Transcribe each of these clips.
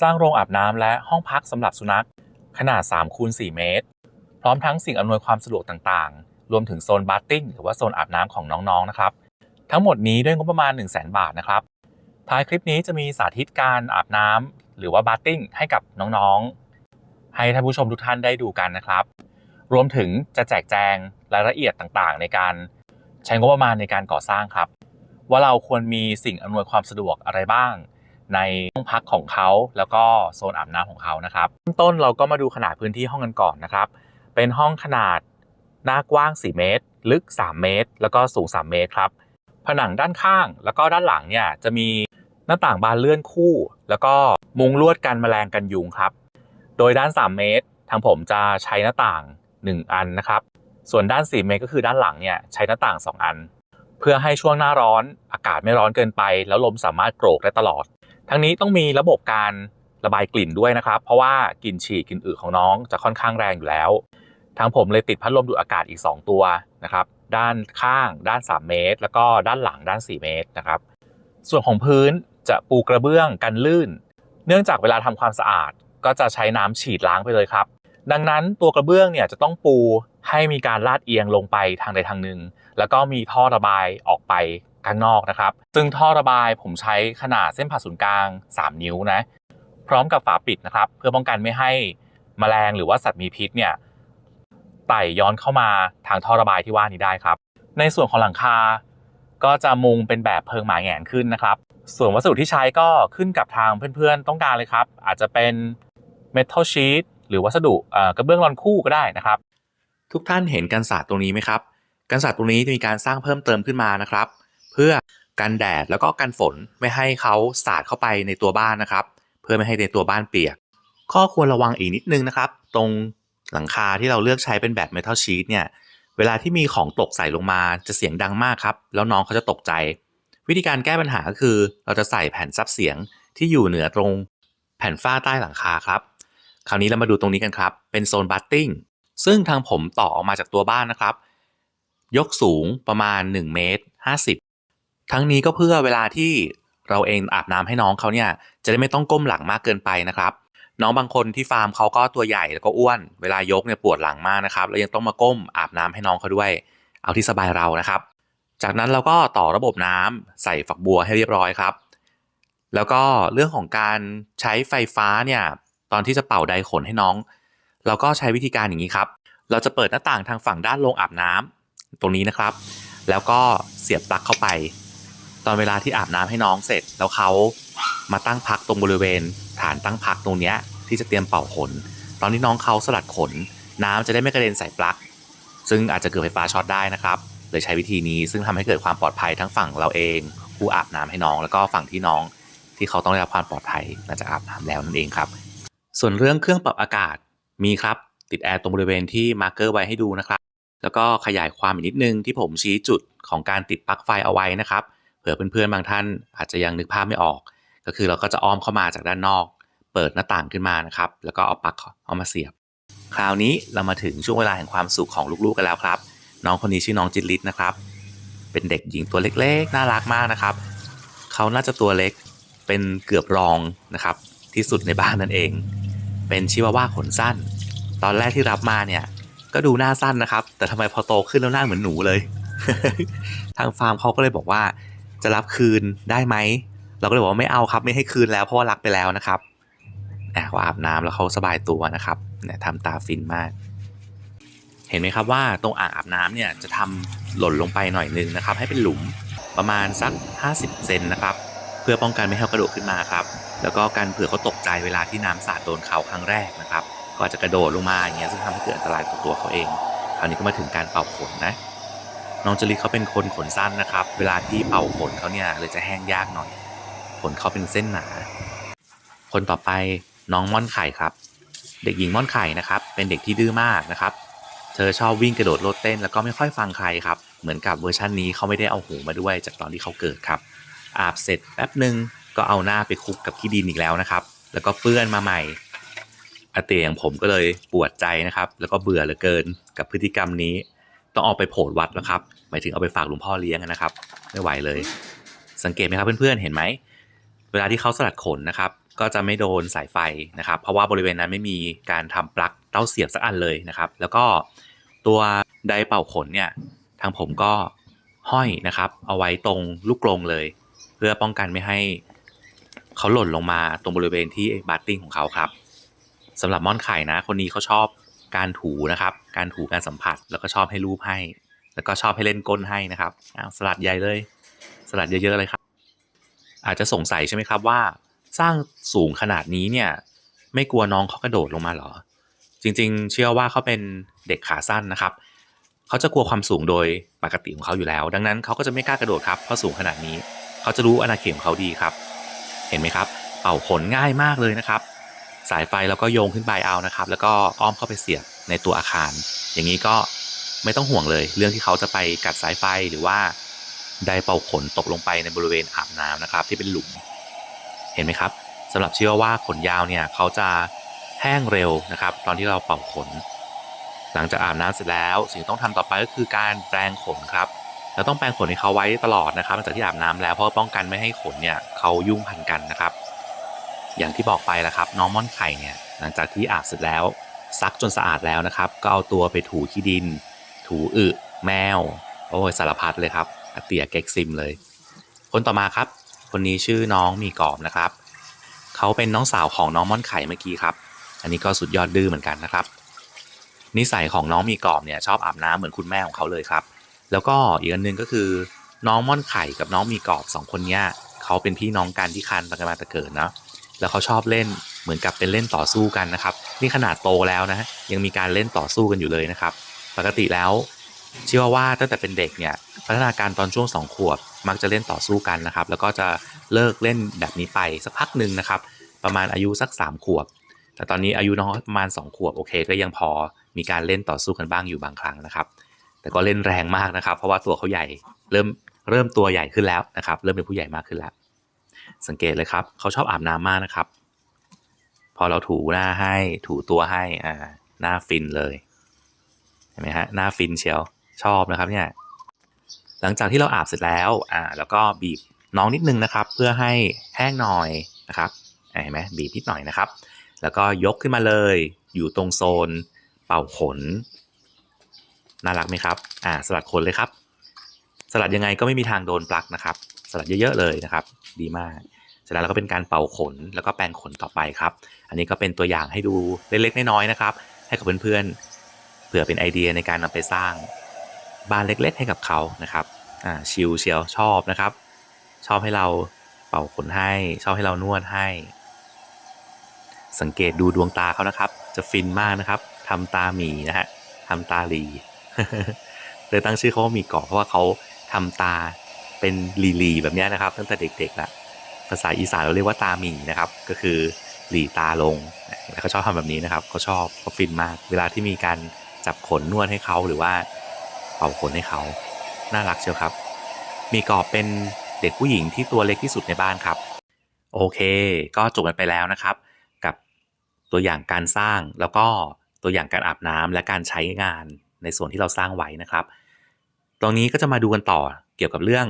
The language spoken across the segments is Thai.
สร้างโรงอาบน้ำและห้องพักสำหรับสุนัข ขนาด3คูณ4เมตร พร้อมทั้งสิ่งอำนวยความสะดวกต่างๆ รวมถึงโซนบาร์ติ้งหรือว่าโซนอาบน้ำของน้องๆนะครับ ทั้งหมดนี้ด้วยงบประมาณ 1 0 0 0 0แบาทนะครับ ท้ายคลิปนี้จะมีสาธิตการอาบน้ำหรือว่าบาร์ติ้งให้กับน้องๆ ให้ท่านผู้ชมทุกท่านได้ดูกันนะครับ รวมถึงจะแจกแจงรายละเอียดต่างๆ ในการใช้งบประมาณในการก่อสร้างครับ ว่าเราควรมีสิ่งอำนวยความสะดวกอะไรบ้าง ในห้องพักของเขาแล้วก็โซนอาบน้ำของเขานะครับเริ่มต้นเราก็มาดูขนาดพื้นที่ห้องกันก่อนนะครับ เป็นห้องขนาดหน้ากว้าง 4 เมตร ลึก 3 เมตร แล้วก็สูง 3 เมตรครับ ผนังด้านข้างแล้วก็ด้านหลังเนี่ยจะมีหน้าต่างบานเลื่อนคู่ แล้วก็มุงลวดกันแมลงกันยุงครับ โดยด้าน 3 เมตร ทางผมจะใช้หน้าต่าง 1 อันนะครับ ส่วนด้าน 4 เมตรก็คือด้านหลังเนี่ยใช้หน้าต่าง 2 อัน เพื่อให้ช่วงหน้าร้อนอากาศไม่ร้อนเกินไป แล้วลมสามารถโกรกได้ตลอด ทั้งนี้ต้องมีระบบการระบายกลิ่นด้วยนะครับ เพราะว่ากลิ่นฉี่กลิ่นอึของน้องจะค่อนข้างแรงอยู่แล้ว ทางผมเลยติดพัดลมดูดอากาศอีก 2 ตัวนะครับ ด้านข้างด้าน 3 เมตร แล้วก็ด้านหลังด้าน 4 เมตรนะครับ ส่วนของพื้นจะปูกระเบื้องกันลื่น เนื่องจากเวลาทำความสะอาดก็จะใช้น้ำฉีดล้างไปเลยครับ ดังนั้นตัวกระเบื้องเนี่ยจะต้องปูให้มีการลาดเอียงลงไปทางใดทางหนึ่ง แล้วก็มีท่อระบายออกไป ข้างนอกนะครับ ซึ่งท่อระบายผมใช้ขนาดเส้นผ่าศูนย์กลาง 3 นิ้วนะ พร้อมกับฝาปิดนะครับ เพื่อป้องกันไม่ให้แมลงหรือว่าสัตว์มีพิษเนี่ยไต่ย้อนเข้ามาทางท่อระบายที่ว่านี้ได้ครับ ในส่วนของหลังคา ก็จะมุงเป็นแบบเพิงหมาแหงนขึ้นนะครับ ส่วนวัสดุที่ใช้ก็ขึ้นกับทางเพื่อนๆต้องการเลยครับ อาจจะเป็นเมทัลชีตหรือวัสดุกระเบื้องรอนคู่ก็ได้นะครับ ทุกท่านเห็นกันศาสตร์ตรงนี้ไหมครับกันศาสตร์ตรงนี้จะมีการสร้างเพิ่มเติมขึ้นมานะครับ เพื่อกันแดดแล้วก็กันฝนไม่ให้เขาสาดเข้าไปในตัวบ้านนะครับ เพื่อไม่ให้ในตัวบ้านเปียก ข้อควรระวังอีกนิดนึงนะครับ ตรงหลังคาที่เราเลือกใช้เป็นแบบเมทัลชีตเนี่ยเวลาที่มีของตกใส่ลงมาจะเสียงดังมากครับ แล้วน้องเขาจะตกใจ วิธีการแก้ปัญหาก็คือ เราจะใส่แผ่นซับเสียงที่อยู่เหนือตรงแผ่นฝ้าใต้หลังคาครับ คราวนี้เรามาดูตรงนี้กันครับ เป็นโซนบัตติ้งซึ่งทางผมต่อออกมาจากตัวบ้านนะครับ ยกสูงประมาณ1เมตร50 ทั้งนี้ก็เพื่อเวลาที่เราเองอาบน้ำให้น้องเขาเนี่ยจะได้ไม่ต้องก้มหลังมากเกินไปนะครับน้องบางคนที่ฟาร์มเขาก็ตัวใหญ่แล้วก็อ้วน เวลายกเนี่ยปวดหลังมากนะครับ แล้วยังต้องมาก้มอาบน้ำให้น้องเขาด้วย เอาที่สบายเรานะครับ จากนั้นเราก็ต่อระบบน้ำใส่ฝักบัวให้เรียบร้อยครับ แล้วก็เรื่องของการใช้ไฟฟ้าเนี่ยตอนที่จะเป่าไดขนให้น้อง เราก็ใช้วิธีการอย่างนี้ครับ เราจะเปิดหน้าต่างทางฝั่งด้านโรงอาบน้ำตรงนี้นะครับ แล้วก็เสียบปลั๊กเข้าไป ตอนเวลาที่อาบน้ำให้น้องเสร็จ แล้วเขามาตั้งพักตรงบริเวณ ฐานตั้งพักตรงเนี้ยที่จะเตรียมเป่าขน ตอนที่น้องเขาสลัดขน น้ำจะได้ไม่กระเด็นใส่ปลั๊ก ซึ่งอาจจะเกิดไฟฟ้าช็อตได้นะครับเลยใช้วิธีนี้ซึ่งทำให้เกิดความปลอดภัยทั้งฝั่งเราเอง ผู้อาบน้ำให้น้อง แล้วก็ฝั่งที่น้องที่เขาต้องได้รับความปลอดภัยหลังจากอาบน้ำแล้วนั่นเองครับ ส่วนเรื่องเครื่องปรับอากาศมีครับ ติดแอร์ตรงบริเวณที่มาร์เกอร์ไว้ให้ดูนะครับ แล้วก็ขยายความอีกนิดนึงที่ผมชี้จุดของการติดปลั๊กไฟเอาไว้นะครับ เผื่อเพื่อนๆบางท่านอาจจะยังนึกภาพไม่ออก ก็คือเราก็จะอ้อมเข้ามาจากด้านนอก เปิดหน้าต่างขึ้นมานะครับ แล้วก็เอาปลั๊กเอามาเสียบ คราวนี้เรามาถึงช่วงเวลาแห่งความสุขของลูกๆกันแล้วครับ น้องคนนี้ชื่อน้องจิตลิศนะครับ เป็นเด็กหญิงตัวเล็กๆ น่ารักมากนะครับ เขาน่าจะตัวเล็กเป็นเกือบรองนะครับ ที่สุดในบ้านนั่นเอง เป็นชิวาว่าขนสั้น ตอนแรกที่รับมาเนี่ยก็ดูหน้าสั้นนะครับ แต่ทำไมพอโตขึ้นแล้วหน้าเหมือนหนูเลย ทางฟาร์มเขาก็เลยบอกว่า จะรับคืนได้ไหม เราก็เลยบอกว่าไม่เอาครับไม่ให้คืนแล้วเพราะว่ารักไปแล้วนะครับแอบอาบน้ำแล้วเขาสบายตัวนะครับเนี่ยทำตาฟินมาก เห็นไหมครับว่าตรงอ่างอาบน้ำเนี่ยจะทำหล่นลงไปหน่อยนึงนะครับ ให้เป็นหลุมประมาณสัก 50 เซนนะครับ เพื่อป้องกันไม่ให้เขากระโดดขึ้นมาครับ แล้วก็การเผื่อเขาตกใจเวลาที่น้ำสาดโดนเขาครั้งแรกนะครับ ก็อาจจะกระโดดลงมาอย่างเงี้ยซึ่งทำให้เกิดอันตรายต่อตัวเขาเอง คราวนี้ก็มาถึงการเป่าขนนะ น้องจลิเขาเป็นคนขนสั้นนะครับ เวลาที่เป่าขนเขาเนี่ยเลยจะแห้งยากหน่อย ขนเขาเป็นเส้นหนา คนต่อไปน้องม่อนไข่ครับ เด็กหญิงม่อนไข่นะครับ เป็นเด็กที่ดื้อมากนะครับ เธอชอบวิ่งกระโดดโลดเต้น แล้วก็ไม่ค่อยฟังใครครับ เหมือนกับเวอร์ชันนี้เขาไม่ได้เอาหูมาด้วยจากตอนที่เขาเกิดครับ อาบเสร็จแป๊บหนึ่งก็เอาหน้าไปคลุกกับขี้ดินอีกแล้วนะครับ แล้วก็เปื้อนมาใหม่อาเตียอย่างผมก็เลยปวดใจนะครับ แล้วก็เบื่อเหลือเกินกับพฤติกรรมนี้ ต้องเอาไปโผล่วัดแล้วครับหมายถึงเอาไปฝากหลวงพ่อเลี้ยงนะครับ ไม่ไหวเลย สังเกตไหมครับเพื่อนๆเห็นไหมเวลาที่เขาสลัดขนนะครับ ก็จะไม่โดนสายไฟนะครับ เพราะว่าบริเวณนั้นไม่มีการทำปลั๊กเต้าเสียบสักอันเลยนะครับ แล้วก็ตัวไดเป่าขนเนี่ยทางผมก็ห้อยนะครับ เอาไว้ตรงลูกกรงเลย เพื่อป้องกันไม่ให้เขาหล่นลงมาตรงบริเวณที่บาร์ติ้งของเขาครับสำหรับม่อนไข่นะ คนนี้เขาชอบ การถูนะครับ การถูการสัมผัสแล้วก็ชอบให้รูปให้ แล้วก็ชอบให้เล่นก้นให้นะครับอ้าวสลัดใหญ่เลย สลัดเยอะๆเลยครับ อาจจะสงสัยใช่ไหมครับว่า สร้างสูงขนาดนี้เนี่ย ไม่กลัวน้องเขากระโดดลงมาเหรอ จริงๆ เชื่อว่าเขาเป็นเด็กขาสั้นนะครับเขาจะกลัวความสูงโดยปกติของเขาอยู่แล้ว ดังนั้นเขาก็จะไม่กล้ากระโดดครับเพราะสูงขนาดนี้ เขาจะรู้อาณาเขตของเขาดีครับ เห็นไหมครับ เป่าขนง่ายมากเลยนะครับ สายไฟเราก็โยงขึ้นไปเอานะครับ แล้วก็อ้อมเข้าไปเสียบในตัวอาคาร อย่างนี้ก็ไม่ต้องห่วงเลย เรื่องที่เขาจะไปกัดสายไฟหรือว่าไดเป่าขนตกลงไปในบริเวณอาบน้ำนะครับ ที่เป็นหลุม เห็นไหมครับสำหรับเชื่อว่าขนยาวเนี่ยเขาจะแห้งเร็วนะครับ ตอนที่เราเป่าขน หลังจากอาบน้ำเสร็จแล้ว สิ่งที่ต้องทำต่อไปก็คือการแปรงขนครับเราต้องแปรงขนให้เขาไว้ตลอดนะครับหลังจากที่อาบน้ำแล้วเพราะป้องกันไม่ให้ขนเนี่ยเขายุ่งพันกันนะครับ อย่างที่บอกไปแล้วครับน้องม่อนไข่เนี่ยหลังจากที่อาบเสร็จแล้ว ซักจนสะอาดแล้วนะครับ ก็เอาตัวไปถูขี้ดิน ถูอึแมว โอ้ยสารพัดเลยครับอเตียเก๊กซิมเลย คนต่อมาครับ คนนี้ชื่อน้องมีกรอบนะครับ เขาเป็นน้องสาวของน้องม่อนไข่เมื่อกี้ครับ อันนี้ก็สุดยอดดื้อเหมือนกันนะครับ นิสัยของน้องมีกรอบเนี่ยชอบอาบน้ำเหมือนคุณแม่ของเขาเลยครับ แล้วก็อีกอันหนึงก็คือ น้องม่อนไข่กับน้องมีกรอบสองคนเนี้ยเขาเป็นพี่น้องกันที่คันกันมาแต่เกิดเนาะ แล้วเขาชอบเล่นเหมือนกับเป็นเล่นต่อสู้กันนะครับ นี่ขนาดโตแล้วนะยังมีการเล่นต่อสู้กันอยู่เลยนะครับ ปกติแล้วเชื่อว่าตั้งแต่เป็นเด็กเนี่ยพัฒนาการตอนช่วงสองขวบ มักจะเล่นต่อสู้กันนะครับ แล้วก็จะเลิกเล่นแบบนี้ไปสักพักหนึ่งนะครับ ประมาณอายุสัก 3 ขวบ แต่ตอนนี้อายุน้องประมาณ 2 ขวบโอเค ก็ยังพอมีการเล่นต่อสู้กันบ้างอยู่บางครั้งนะครับ แต่ก็เล่นแรงมากนะครับ เพราะว่าตัวเขาใหญ่เริ่มเริ่มตัวใหญ่ขึ้นแล้วนะครับ เริ่มเป็นผู้ใหญ่มากขึ้นแล้ว สังเกตเลยครับเขาชอบอาบน้ำมากนะครับ พอเราถูหน้าให้ถูตัวให้อ่าหน้าฟินเลยเห็นไหมฮะหน้าฟินเชียวชอบนะครับเนี่ยหลังจากที่เราอาบเสร็จแล้วอ่าแล้วก็บีบน้องนิดนึงนะครับ เพื่อให้แห้งหน่อยนะครับเห็นไหมบีบนิดหน่อยนะครับ แล้วก็ยกขึ้นมาเลยอยู่ตรงโซนเป่าขนน่ารักไหมครับ อ่าสลัดขนเลยครับ สลัดยังไงก็ไม่มีทางโดนปลั๊กนะครับ สลัดเยอะๆเลยนะครับ ดีมากเสร็จแล้วเราก็เป็นการเป่าขนแล้วก็แปรงขนต่อไปครับ อันนี้ก็เป็นตัวอย่างให้ดูเล็กๆน้อยๆนะครับ ให้กับเพื่อนๆเผื่อเป็นไอเดียในการนำไปสร้างบ้านเล็กๆ ให้กับเขานะครับอ่าชิลเชียวชอบนะครับ ชอบให้เราเป่าขนให้ ชอบให้เรานวดให้ สังเกตดูดวงตาเขานะครับ จะฟินมากนะครับทำตาหมีนะฮะทำตาหลีเลยตั้งชื่อเขาว่าหมีกรอบเพราะว่าเขาทำตา เป็นหลีๆแบบนี้นะครับ ตั้งแต่เด็กๆละภาษาอีสานเราเรียกว่าตาหมีนะครับ ก็คือหลีตาลงแล้วเขาชอบทำแบบนี้นะครับเขาชอบเขาฟินมาก เวลาที่มีการจับขนนวดให้เขาหรือว่าเป่าขนให้เขาน่ารักเชียวครับ มีกอบเป็นเด็กผู้หญิงที่ตัวเล็กที่สุดในบ้านครับ โอเค ก็จบกันไปแล้วนะครับ กับตัวอย่างการสร้างแล้วก็ตัวอย่างการอาบน้ำและการใช้งานในส่วนที่เราสร้างไว้นะครับ ตรงนี้ก็จะมาดูกันต่อเกี่ยวกับเรื่อง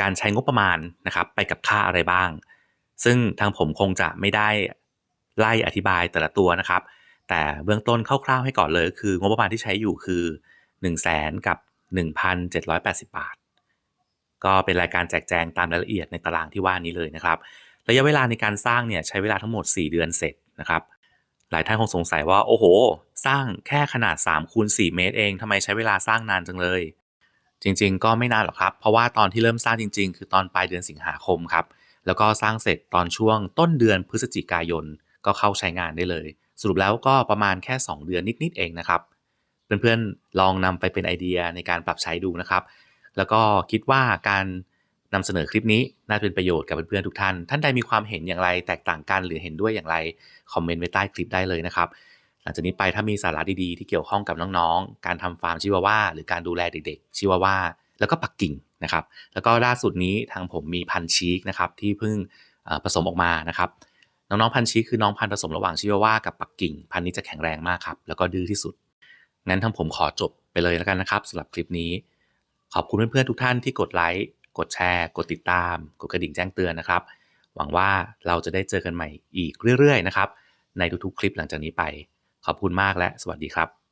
การใช้งบประมาณนะครับไปกับค่าอะไรบ้าง ซึ่งทางผมคงจะไม่ได้ไล่อธิบายแต่ละตัวนะครับ แต่เบื้องต้นคร่าวๆให้ก่อนเลย คืองบประมาณที่ใช้อยู่คือ 1 0 0 0 0แสนกับ 1,780 บาท ก็เป็นรายการแจกแจงตามรายละเอียดในตารางที่ว่านี้เลยนะครับระยะเวลาในการสร้างเนี่ยใช้เวลาทั้งหมด 4 เดือนเสร็จนะครับ หลายท่านคงสงสัยว่าโอ้โห สร้างแค่ขนาด3คูณ4เมตรเองทำไมใช้เวลาสร้างนานจังเลย จริงๆ ก็ไม่นานหรอกครับ เพราะว่าตอนที่เริ่มสร้างจริง ๆ คือตอนปลายเดือนสิงหาคมครับ แล้วก็สร้างเสร็จตอนช่วงต้นเดือนพฤศจิกายน ก็เข้าใช้งานได้เลย สรุปแล้วก็ประมาณแค่ 2 เดือนนิดๆเองนะครับ เพื่อนๆ ลองนำไปเป็นไอเดียในการปรับใช้ดูนะครับ แล้วก็คิดว่าการนำเสนอคลิปนี้น่าจะเป็นประโยชน์กับเพื่อนๆทุกท่าน ท่านใดมีความเห็นอย่างไรแตกต่างกันหรือเห็นด้วยอย่างไรคอมเมนต์ไว้ใต้คลิปได้เลยนะครับ ลังจากนี้ไปถ้ามีสาระดีๆ ที่เกี่ยวข้องกับน้องๆ การทำฟาร์มชิวาว่าหรือการดูแลเด็กๆ ชิวาว่าแล้วก็ปักกิ่งนะครับ แล้วก็ล่าสุดนี้ทางผมมีพันชีกนะครับที่เพิ่งผสมออกมานะครับ น้องๆพันชีกคือน้องพันผสมระหว่างชิวาว่ากับปักกิ่ง พันนี้จะแข็งแรงมากครับแล้วก็ดื้อที่สุด งั้นทางผมขอจบไปเลยแล้วกันนะครับสำหรับคลิปนี้ ขอบคุณเพื่อนๆทุกท่านที่กดไลค์กดแชร์ กดติดตาม กดกระดิ่งแจ้งเตือนนะครับ หวังว่าเราจะได้เจอกันใหม่อีกเรื่อยๆนะครับในทุกๆคลิปหลังจากนี้ไป ขอบคุณมากและสวัสดีครับ